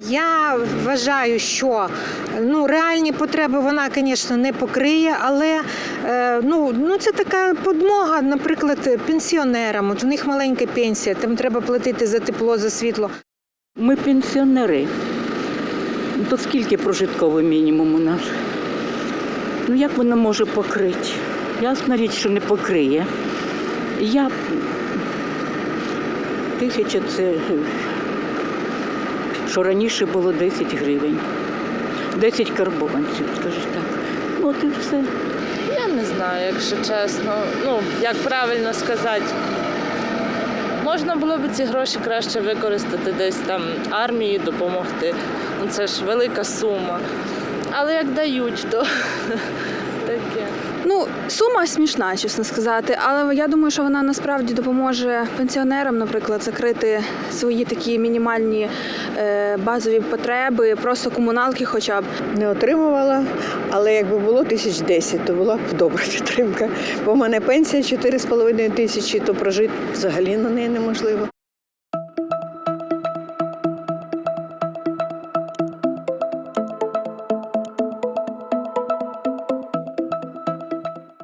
Я вважаю, що ну реальні потреби вона, звісно, не покриє, але е, ну, ну це така подмога, наприклад, пенсіонерам. От у них маленька пенсія, там треба платити за тепло, за світло. Ми пенсіонери. То скільки прожитковий мінімум у нас? Ну як вона може покрити? Ясна річ, що не покриє. Я тисяча це що раніше було 10 гривень. 10 карбованців, скажіть так. От і все. Я не знаю, якщо чесно. Ну, як правильно сказати. Можна було б ці гроші краще використати десь там армії допомогти. Ну це ж велика сума. Але як дають, то сума смішна, чесно сказати, але я думаю, що вона насправді допоможе пенсіонерам, наприклад, закрити свої такі мінімальні е, базові потреби, просто комуналки, хоча б. не отримувала, але якби було тисяч десять, то була б добра підтримка. Бо в мене пенсія 4,5 тисячі, то прожити взагалі на неї неможливо.